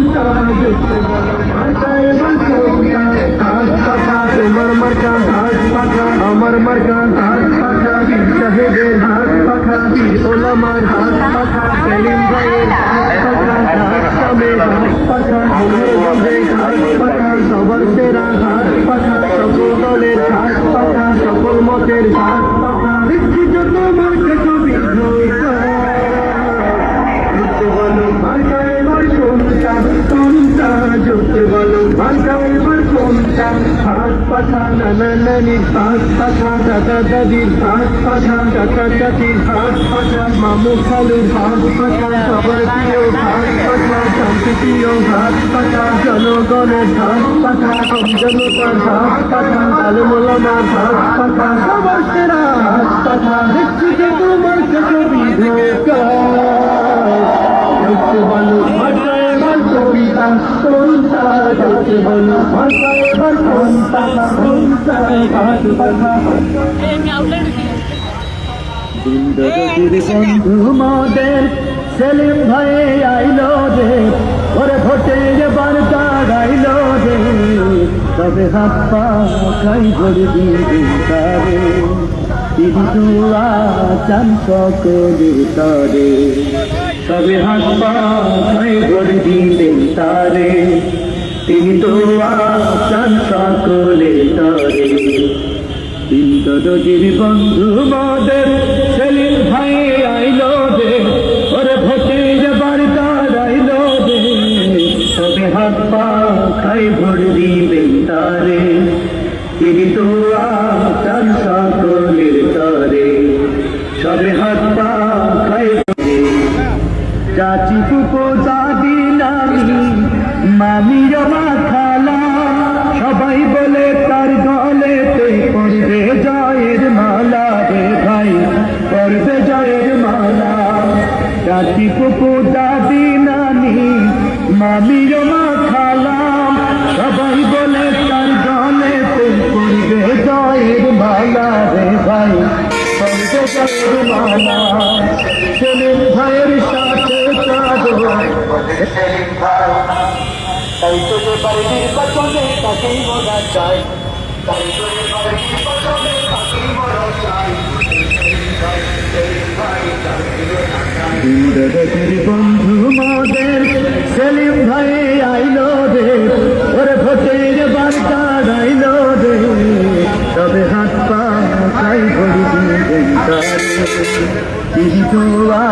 কোনটা দেখতে বলো মার্কা এবার কোনটা হাত পাখা তোমার মার্কা হাত পাখা আমার মার্কা হাত পাখা বীর সাহেবের হাত পাখা বীর ওলামার হাত পাখা সেলিম ভাইয়ের হাত পাখা হাত সামের হাত পাখা গঞ্জে হাত পাখা সবার সেরা হাত পাখা সকল দলের হাত পাখা সকল মতের হাত পাখা দেখছি যত মার্কা ছবি জুটতে বলো মার্কা এবার কোনটা কোনটা জুটতে বলো মার্কা এবার কোনটা হাত পাখা নানা নানির হাত পাখা দাদা দাদির হাত পাখা কাকা চাচির হাত পাখা মামু খালুর হাত পাখা সবার প্রিয় হাত পাখা শান্তি হাত পাখা জনগণের হাত পাখা জনতার হাত পাখা আলমোলামার হাত পাখা সবার সেরা হাত পাখা বন্ধু মদের সেলিম ভাই আইলো রে ওরে ভোটে এবার দাঁড়াইলো রে তবে হাত পা খাই দিয়ে দুয়া তবে হাত পা খাই ভরে দিলেন তারে। তিনি দুয়া চান সকলে তারে ইন্দ্রজির বন্ধু মদের সেলিম ভাই আইলো দে ওরে ভোটে যাবার দাঁড়াইলো দে তবে হাত পা খাই ভোট দিবেন তারে তিনি তো আচার সকলের তারে সবে হাত পা খাই চাচি পুপো দাদি নানি মামি জমা খালা সবাই বলে তার গলেতে পড়বে জয়ের মালা রে ভাই, পড়বে জয়ের মালা। চাচি পুপু দাদি, নানি মামি জমা খালা সবাই বলে তার গলেতে পড়বে জয়ের মালা রে ভাই, পড়বে জয়ের মালা। ছেলে ভাইয়ের সাথে চাঁদ তাই তোদের পারে নির্বাচনে তাকেই বলা চাই তাই তোদের পারে নির্বাচনে তাকেই বলা চাই বন্ধু মাদের, সেলিম ভাই আইলো রে, ওরে ভোটের বার্তা আইলো রে। তবে হাত পা খাই ভরি দিয়ে কিন্তু আ